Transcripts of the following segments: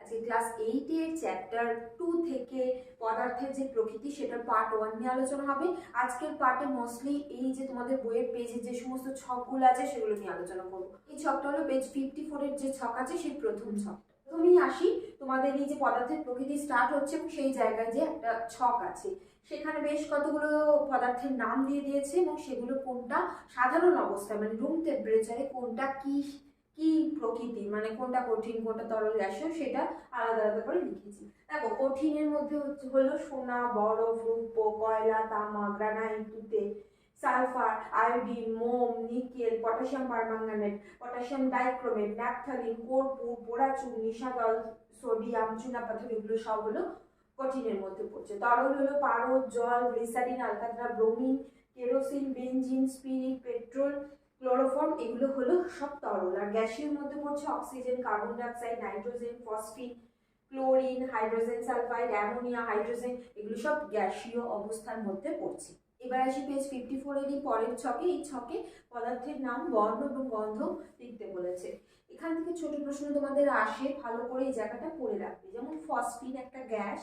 আজকে ক্লাস এইটের chapter two থেকে পদার্থের যে প্রকৃতি, সেটার পার্ট ওয়ান নিয়ে আলোচনা হবে। আজকের পার্টে মোস্টলি এই যে তোমাদের বইয়ের পেজে যে সমস্ত ছকগুলো আছে, সেগুলো নিয়ে আলোচনা করব। এই ছকটা হলো পেজ ফিফটি ফোরের যে ছক আছে, সেই প্রথম ছক। প্রথমেই আসি, তোমাদের এই যে পদার্থের প্রকৃতি স্টার্ট হচ্ছে এবং সেই জায়গায় যে একটা ছক আছে। সেখানে বেশ কতগুলো পদার্থের নাম দিয়ে দিয়েছে এবং সেগুলো কোনটা? সাধারণ অবস্থায় মানে রুম টেম্পারেচারে কোনটা কি কি প্রকৃতি? মানে কোনটা কঠিন, কোনটা তরল গ্যাসীয়, সেটা আলাদা আলাদা করে লিখেছি। দেখো, কঠিনের মধ্যে হচ্ছে, হলো সোনা, বরফ, রূপ, কয়লা, তামা, গ্রানাইট, তুতে, সালফার, আয়োডিন, মোম, nickel, potassium permanganate potassium dichromate, naphthalene, কর্পূর পোড়াচুন নিশাদল সোডিয়াম, চুনাপাথর, এগুলো সব হলো কঠিনের মধ্যে পড়ছে। তরল হলো পারদ, জল, glycerine, আলকাতরা, bromine, kerosene benzene spirit, petrol chloroform, এগুলো হলো সব তরল। আর গ্যাসীয় মধ্যে পড়ছে oxygen, carbon dioxide, nitrogen phosphine chlorine, hydrogen sulphide, ammonia, hydrogen, এগুলো সব গ্যাসীয় অবস্থার মধ্যে পড়ছে। এবার আসি পেজ ফিফটি ফোরেরই পরের ছকে। এই ছকে পদার্থের নাম বর্ণ এবং গন্ধ লিখতে বলেছে। এখান থেকে ছোট প্রশ্ন তোমাদের আসে, ভালো করে এই জায়গাটা পড়ে রাখবে। যেমন ফসফিন একটা গ্যাস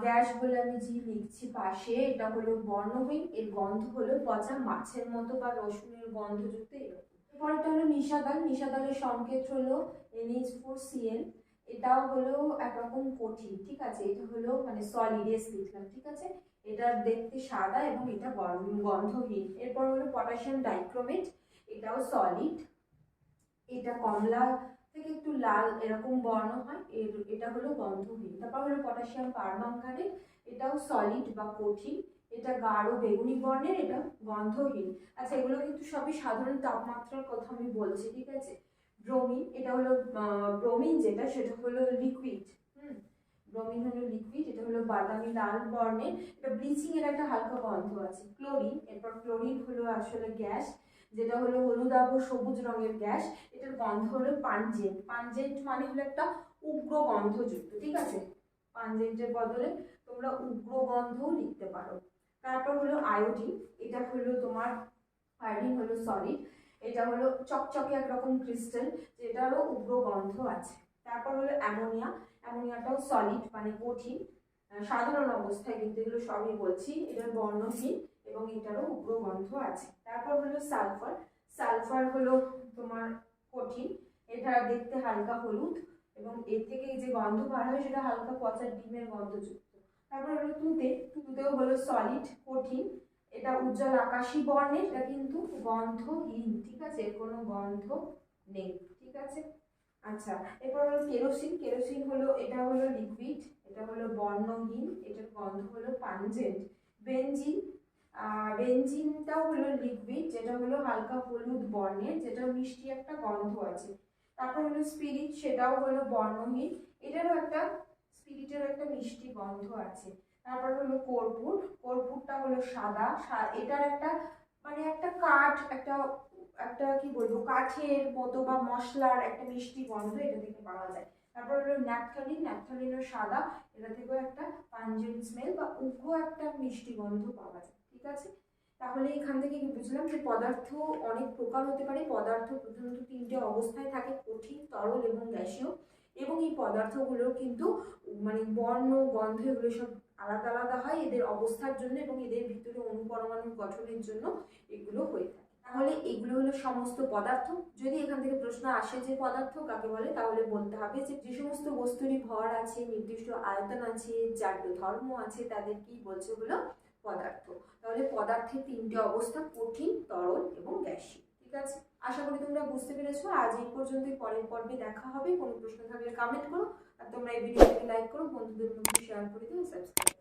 গ্যাস বলে আমি জি লিখছি পাশে, এটা হলো বর্ণহীন, এর গন্ধ হলো পচা মাছের মতো বা রসুনের গন্ধযুক্ত এরকম। এরপরটা হলো নিশাদাল নিশাদালের সংকেত হলো এনএইচ ফোর সিএল এটাও হলো একরকম কঠিন, ঠিক আছে? এটা হলো মানে সলিড এস লিখলাম, ঠিক আছে? এটা দেখতে সাদা এবং এটা গন্ধ- গন্ধহীন। এরপর হলো পটাশিয়াম ডাইক্রোমেট এটাও সলিড এটা কমলা থেকে একটু লাল এরকম বর্ণ হয়, এর, এটা হলো গন্ধহীন। তারপর হলো পটাশিয়াম পারমাঙ্গানেট এটাও সলিড বা কঠিন। এটা গাঢ় বেগুনি বর্ণের, এটা গন্ধহীন। আচ্ছা এগুলো কিন্তু সবই সাধারণ তাপমাত্রার কথা আমি বলছি, ঠিক আছে? ব্রোমিন এটা হলো ব্রোমিন যেটা, সেটা হলো লিকুইড হুম? ব্রোমিন হলো লিকুইড এটা হলো বাদামি লাল বর্ণের। এটা ব্লিচিং এর একটা হালকা গন্ধ আছে। ক্লোরিন এরপর ক্লোরিন হলো আসলে গ্যাস যেটা হলো হলুদ হলুদাভ সবুজ রঙের গ্যাস, এটার গন্ধ হলো পানজেন্ট পানজেন্ট মানে হলো একটা উগ্র গন্ধযুক্ত, ঠিক আছে? পানজেন্টের বদলে তোমরা উগ্র গন্ধও লিখতে পারো। তারপর হলো আয়োডিন, এটা হলো তোমার আয়োডিন হলো সলিড এটা হলো চকচকে একরকম ক্রিস্টাল যেটারও উগ্র গন্ধ আছে। তারপর হলো অ্যামোনিয়া, অ্যামোনিয়াটাও সলিড মানে কঠিন সাধারণ অবস্থায় কিন্তু এগুলো সবই বলছি, এটার বর্ণহীন এবং এটারও উগ্র গন্ধ আছে। তারপর হলো সালফার। সালফার হলো তোমার কঠিন। এটা দেখতে হালকা হলুদ এবং এর থেকে যে গন্ধ বার হয় সেটা হালকা পচা ডিমের গন্ধযুক্ত। তারপর হলো তুতে। তুতেও হলো সলিড কঠিন। এটা উজ্জ্বল আকাশি বর্ণের, এটা কিন্তু গন্ধহীন, ঠিক আছে? এর কোনো গন্ধ নেই, ঠিক আছে? আচ্ছা এরপর হলো কেরোসিন। কেরোসিন হলো, এটা হলো লিকুইড এটা হলো বর্ণহীন, এটার গন্ধ হলো পানজেন্ট বেনজিন আহ, বেনজিনটাও হলো লিকুইড যেটা হলো হালকা হলুদ বর্ণের যেটা মিষ্টি একটা গন্ধ আছে। তারপর হলো স্পিরিট সেটাও হলো বর্ণহীন। এটারও একটা স্পিরিটের একটা মিষ্টি গন্ধ আছে। তারপর হলো কর্পূর কর্পূরটা হলো সাদা এটার একটা মানে একটা কাঠ একটা একটা কি বলব কাঠের মতো বা মশলার একটা মিষ্টি গন্ধ এটা থেকে পাওয়া যায়। তারপর হলো ন্যাপথলিন ন্যাপথলিনও সাদা এটা থেকেও একটা পাঞ্জেন্ট স্মেল বা উগ্র একটা মিষ্টি গন্ধ পাওয়া যায়। ঠিক আছে? তাহলে এখান থেকে বুঝলাম যে পদার্থ অনেক প্রকার হতে পারে, পদার্থ প্রধানত তিনটে অবস্থায় থাকে, কঠিন, তরল এবং গ্যাসীয়। এবং এই পদার্থগুলো কিন্তু মানে বর্ণ, গন্ধ এগুলো সব আলাদা আলাদা হয় এদের অবস্থার জন্য এবং এদের ভিতরে অনুপরমাণু গঠনের জন্য এগুলো হয়ে থাকে। তাহলে এগুলো হলো সমস্ত পদার্থ। যদি এখান থেকে প্রশ্ন আসে যে পদার্থ কাকে বলে, তাহলে বলতে হবে যে যে সমস্ত বস্তুরই ভর আছে, নির্দিষ্ট আয়তন আছে যার ধর্ম আছে, তাদের কি বলছে হলো পদার্থ। তাহলে পদার্থের তিনটে অবস্থা কঠিন, তরল এবং গ্যাসীয়। ঠিক আছে? আশা করি তোমরা বুঝতে পেরেছ। আজ এই পর্যন্তই। পরের পর্বে দেখা হবে। কোনো প্রশ্ন থাকলে কমেন্ট করো। আর তোমরা এই ভিডিওটাকে লাইক করো। বন্ধুদের মধ্যে শেয়ার করে দিও। সাবস্ক্রাইব